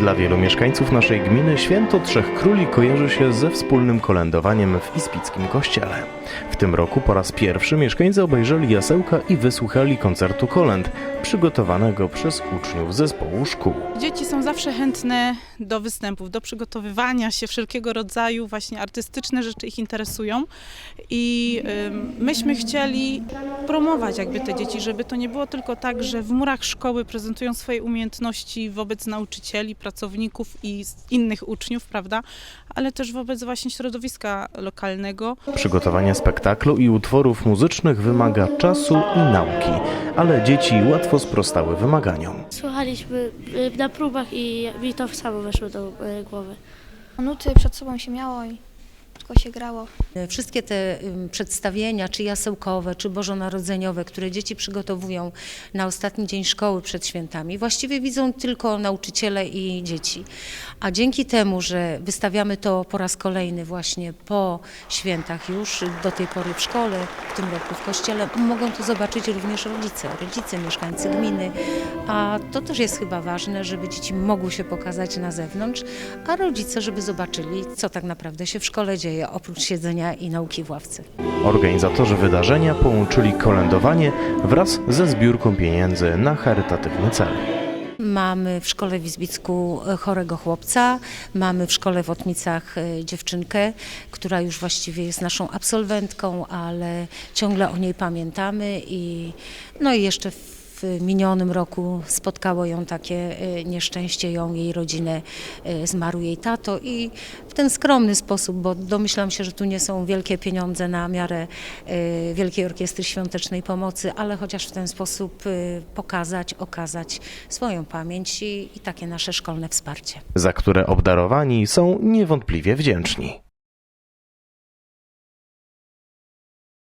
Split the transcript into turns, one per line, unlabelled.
Dla wielu mieszkańców naszej gminy święto Trzech Króli kojarzy się ze wspólnym kolędowaniem w Ispickim Kościele. W tym roku po raz pierwszy mieszkańcy obejrzeli jasełka i wysłuchali koncertu kolęd przygotowanego przez uczniów zespołu szkół.
Dzieci są zawsze chętne do występów, do przygotowywania się, wszelkiego rodzaju właśnie artystyczne rzeczy ich interesują i myśmy chcieli promować jakby te dzieci, żeby to nie było tylko tak, że w murach szkoły prezentują swoje umiejętności wobec nauczycieli, pracowników i s- innych uczniów, prawda, ale też wobec właśnie środowiska lokalnego.
Przygotowanie spektaklu i utworów muzycznych wymaga czasu i nauki, ale dzieci łatwo sprostały wymaganiom.
Słuchaliśmy y, na próbach i mi to samo weszło do y, głowy.
Nuty przed sobą się miało i się grało.
Wszystkie te przedstawienia, czy jasełkowe, czy bożonarodzeniowe, które dzieci przygotowują na ostatni dzień szkoły przed świętami, właściwie widzą tylko nauczyciele i dzieci. A dzięki temu, że wystawiamy to po raz kolejny właśnie po świętach już, do tej pory w szkole, w tym roku w kościele, mogą to zobaczyć również rodzice, rodzice, mieszkańcy gminy. A to też jest chyba ważne, żeby dzieci mogły się pokazać na zewnątrz, a rodzice, żeby zobaczyli, co tak naprawdę się w szkole dzieje, oprócz siedzenia i nauki w ławce.
Organizatorzy wydarzenia połączyli kolędowanie wraz ze zbiórką pieniędzy na charytatywny cel.
Mamy w szkole w Izbicku e, chorego chłopca, mamy w szkole w Otmicach e, dziewczynkę, która już właściwie jest naszą absolwentką, ale ciągle o niej pamiętamy i no i jeszcze w minionym roku spotkało ją takie e, nieszczęście, ją, jej rodzinę, e, zmarł jej tato i w ten skromny sposób, bo domyślam się, że tu nie są wielkie pieniądze na miarę e, Wielkiej Orkiestry Świątecznej Pomocy, ale chociaż w ten sposób pokazać, okazać swoją pamięć i, i takie nasze szkolne wsparcie.
za które obdarowani są niewątpliwie wdzięczni.